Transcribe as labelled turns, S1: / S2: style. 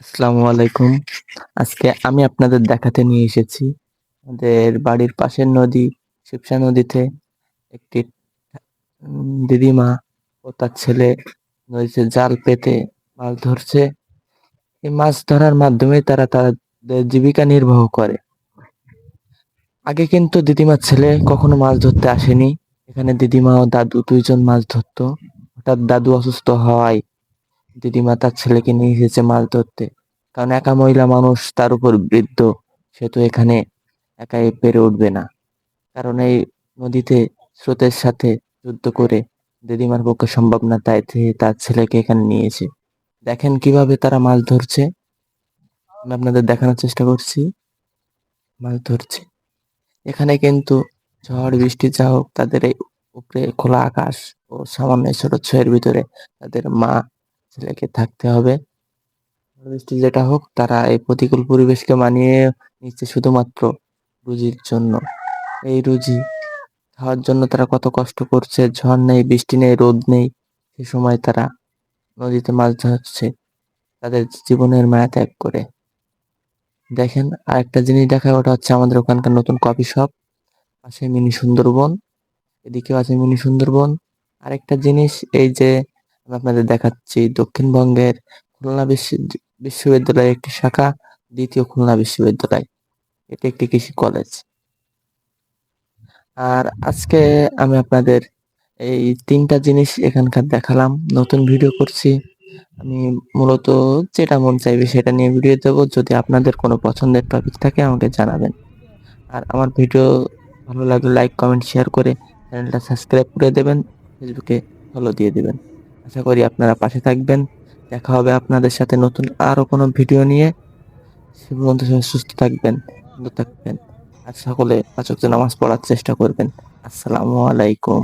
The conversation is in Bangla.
S1: আসসালামু আলাইকুম। আজকে আমি আপনাদের দেখাতে নিয়ে এসেছি আমাদের বাড়ির পাশের নদী, শিবসা নদীতে একটি দিদিমা ও তার ছেলে নদীতে জাল পেতে মাছ ধরছে। এই মাছ ধরার মাধ্যমে তারা তাদের জীবিকা নির্বাহ করে। আগে কিন্তু দিদিমার ছেলে কখনো মাছ ধরতে আসেনি। এখানে দিদিমা ও দাদু দুইজন মাছ ধরতো। হঠাৎ দাদু অসুস্থ হওয়ায় দিদিমা তার ছেলেকে নিয়ে এসেছে মাছ ধরতে। কারণ একা মহিলা মানুষ, তার উপর বৃদ্ধ, সে তো এখানে একাই পেরে উঠবে না। কারণ এই নদীতে স্রোতের সাথে যুদ্ধ করে দিদিমার পক্ষে সম্ভব না, তাই তার ছেলেকে এখানে নিয়েছে দেখেন কীভাবে তারা মাছ ধরছে। আমি আপনাদের দেখানোর চেষ্টা করছি। মাছ ধরছে। এখানে কিন্তু ঝড়, বৃষ্টি যা হোক, তাদের এই উপরে খোলা আকাশ ও সামান্য ছোট ছয়ের ভিতরে তাদের মা ছেলেকে থাকতে হবে। যেটা হোক, তারা এই প্রতিকূল পরিবেশকে মানিয়ে নিচ্ছে শুধুমাত্র রুজির জন্য। এই রুজি খাওয়ার জন্য তারা কত কষ্ট করছে, ঝড় নেই, বৃষ্টি নেই, রোদ নেই, সে সময় তারা নদীতে মাছ ধরছে, তাদের জীবনের মায়া ত্যাগ করে। দেখেন, আরেকটা জিনিস দেখায়, ওটা হচ্ছে আমাদের ওখানকার নতুন কফি শপ। পাশে মিনি সুন্দরবন, এদিকেও আছে মিনি সুন্দরবন। আরেকটা জিনিস, এই যে আপনাদের দেখাচ্ছি, দক্ষিণবঙ্গের খুলনা বিশ্ব- বিশ্ববিদ্যালয়ের একটি শাখা, দ্বিতীয় খুলনা বিশ্ববিদ্যালয়। এটি একটি কৃষি কলেজ আর আজকে আমি আপনাদের এই তিনটা জিনিস এখানকার দেখালাম, নতুন ভিডিও করছি। আমি মূলত যেটা মন চাইবে সেটা নিয়ে ভিডিও দেবো, যদি আপনাদের কোনো পছন্দের টপিক থাকে আমাকে জানাবেন। আর আমার ভিডিও ভালো লাগলে লাইক কমেন্ট শেয়ার করে চ্যানেলটা সাবস্ক্রাইব করে দেবেন ফেসবুকে ফলো দিয়ে দেবেন। আশা করি আপনারা পাশে থাকবেন। দেখা হবে আপনাদের সাথে নতুন আরও কোনো ভিডিও নিয়ে। সে পর্যন্ত সুস্থ থাকবেন, ভালো থাকবেন, আর সকলে পাচক নামাজ পড়ার চেষ্টা করবেন। আসসালামু আলাইকুম।